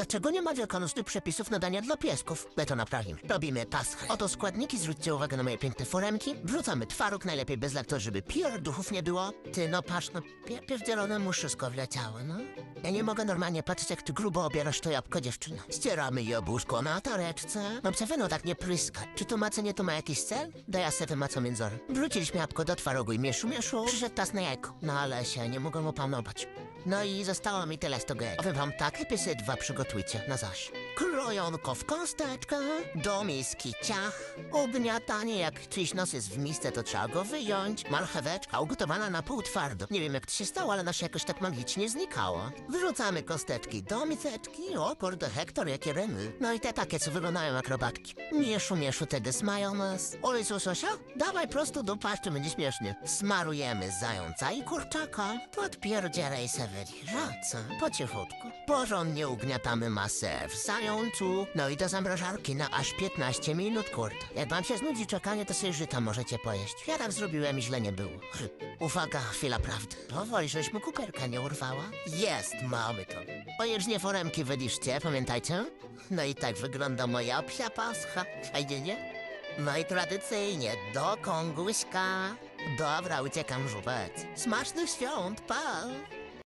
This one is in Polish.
Dlaczego nie ma wielkanocnych przepisów na dania dla piesków? My to naprawimy. Robimy paschę. Oto składniki, zwróćcie uwagę na moje piękne foremki. Wrzucamy twaróg, najlepiej bez laktozy, żeby pierduchów nie było. Ty, no patrz, no pie pierdzielone mu wszystko wleciało, no. Ja nie mogę normalnie patrzeć, jak ty grubo obierasz to jabłko, dziewczyno. Ścieramy jabłuszko na tareczce. No przeweno tak nie pryska. Czy to macenie to ma jakiś cel? Daj ja sobie macą międzory. Wróciliśmy jabłko do twarogu i mieszu, mieszu. Przyszedł czas na jajko. No ale się nie mogłem opanować. No i zostało mi tyle z tego jajka. Powiem wam tak, episy dwa przygotujcie na zaś. Krojonko w kosteczkę, do miski ciach, ugniatanie jak czyjś nos jest w misce, to trzeba go wyjąć. Marcheweczka ugotowana na pół twardo. Nie wiem jak to się stało, ale nasze jakoś tak magicznie znikało. Wyrzucamy kosteczki do miseczki, o kurde Hektor, jakie remy. No i te takie, co wyglądają jak robatki. Mieszu, mieszu tedy z majonez. Olej z łososia? Dawaj prosto do paszczy, będzie śmiesznie. Smarujemy zająca i kurczaka. Podpierdzielej Seweriżaca, po cichutku. Porządnie ugniatamy masę w No i do zamrażarki na aż 15 minut, kurde. Jak wam się znudzi czekanie, to sobie żyta możecie pojeść. Ja tak zrobiłem i źle nie było. Uwaga, chwila prawdy. Powoli, żeśmy kuperka nie urwała. Jest, mamy to. Pojeżdżnie foremki wyliszcie, pamiętajcie? No i tak wygląda moja psia pascha. Fajnie, nie? No i tradycyjnie do konguśka. Dobra, uciekam żubec. Smacznych świąt, pa!